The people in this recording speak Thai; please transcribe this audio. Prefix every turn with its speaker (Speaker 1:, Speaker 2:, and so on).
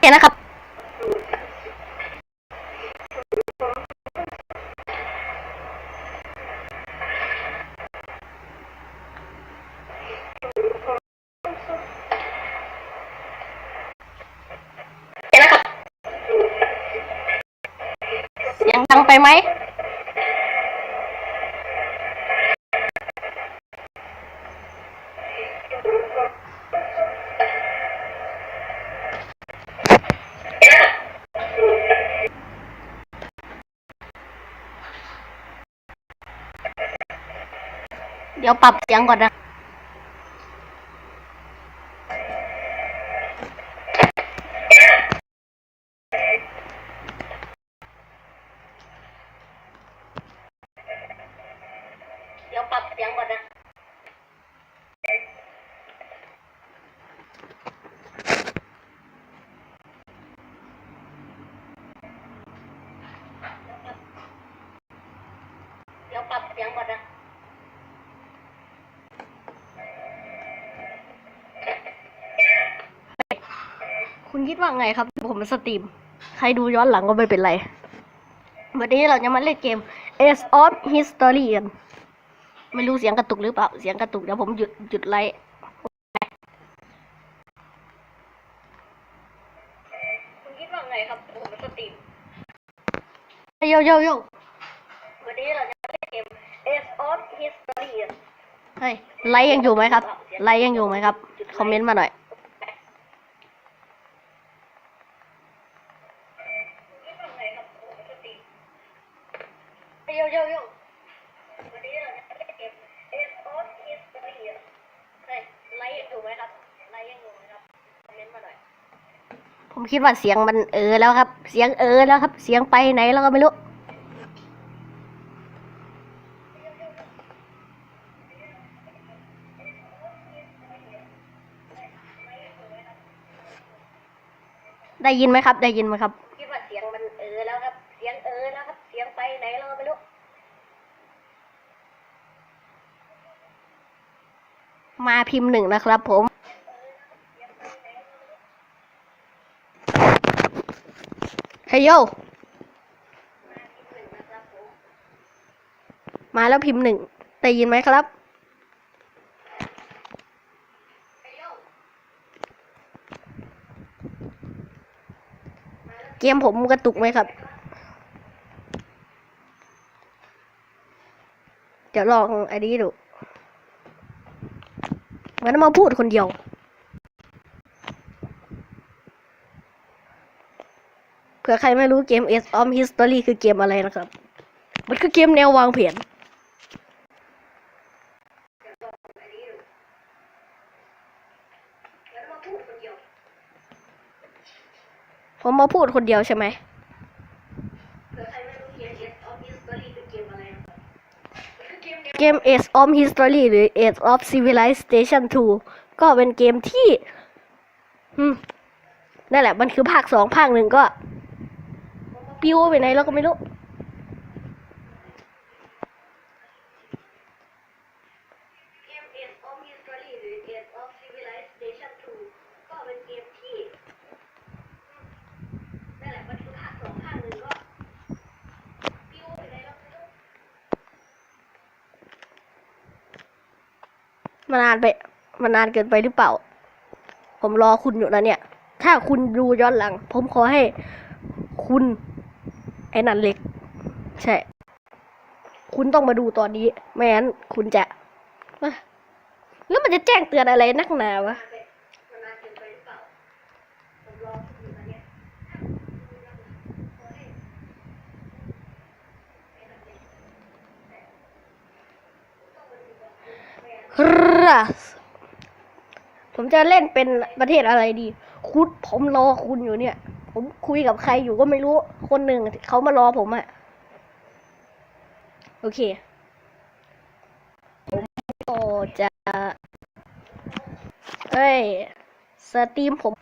Speaker 1: เห็นนะครับ เห็นนะครับ เสียงดังไปไหมเดี๋ยวปรับเสียงก่อนนะ เดี๋ยวปรับเสียงก่อนนะ เดี๋ยวปรับเสียง ก่อนนะคุณคิดว่าไงครับ ผมสตรีม ใครดูย้อนหลังก็ไม่เป็นไร วันนี้เราจะมาเล่นเกม Ace of History กันไม่รู้เสียงกระตุกหรือเปล่า เสียงกระตุกเดี๋ยวผมหยุดหยุดไลฟ์คุณคิดว่าไงครับ ผมสตรีมโยโยโยวันนี้เราจะมาเล่นเกม Ace of History กันเฮ้ยไลฟ์ยังอยู่ไหมครับ ไลฟ์ยังอยู่ไหมครับคอมเมนต์มาหน่อยโยโยโยวันนี้เราจะเล่นเกม Ace of History เฮ้ยไลฟ์ยังอยู่ไหมครับไลฟ์ยังอยู่ไหมครับ คอมเมนต์มาหน่อย ผมคิดว่าเสียงมันเออแล้วครับ เสียงเออแล้วครับ เสียงไปไหนแล้วก็ไม่รู้ ได้ยินไหมครับ ได้ยินไหมครับ คิดว่าเสียงมันเออแล้วครับ เสียงเออแล้วครับ เสียงไปไหนแล้วก็ไม่รู้ มาพิมพ์หนึ่งนะครับผม เฮ้ยโย มาแล้วพิมพ์หนึ่งได้ยินไหมครับ เกมผมกระตุกไหมครับ เดี๋ยวลองอันนี้ดูมันมาพูดคนเดียว เผื่อใครไม่รู้เกม Ace of History คือเกมอะไรนะครับ มันคือเกมแนววางแผน ผมมาพูดคนเดียวใช่ไหม เกม Age of History หรือ Age of Civilization 2 ก็เป็นเกมที่ นั่นแหละ มันคือภาคสองภาคหนึ่งก็ปิวไปไหนแล้วก็ไม่รู้ มันนานไปมันนานเกินไปหรือเปล่า ผมรอคุณอยู่นะเนี่ย ถ้าคุณดูย้อนหลัง ผมขอให้คุณไอ้นันเล็ก ใช่ คุณต้องมาดูตอนนี้ ไม่งั้นคุณจะ แล้วมันจะแจ้งเตือนอะไรนักหนาวะ ผมจะเล่นเป็นประเทศอะไรดี คุณผมรอคุณอยู่เนี่ย ผมคุยกับใครอยู่ก็ไม่รู้ คนหนึ่งเขามารอผมอะโอเค ผมก็จะ เอ้ย สตรีมผม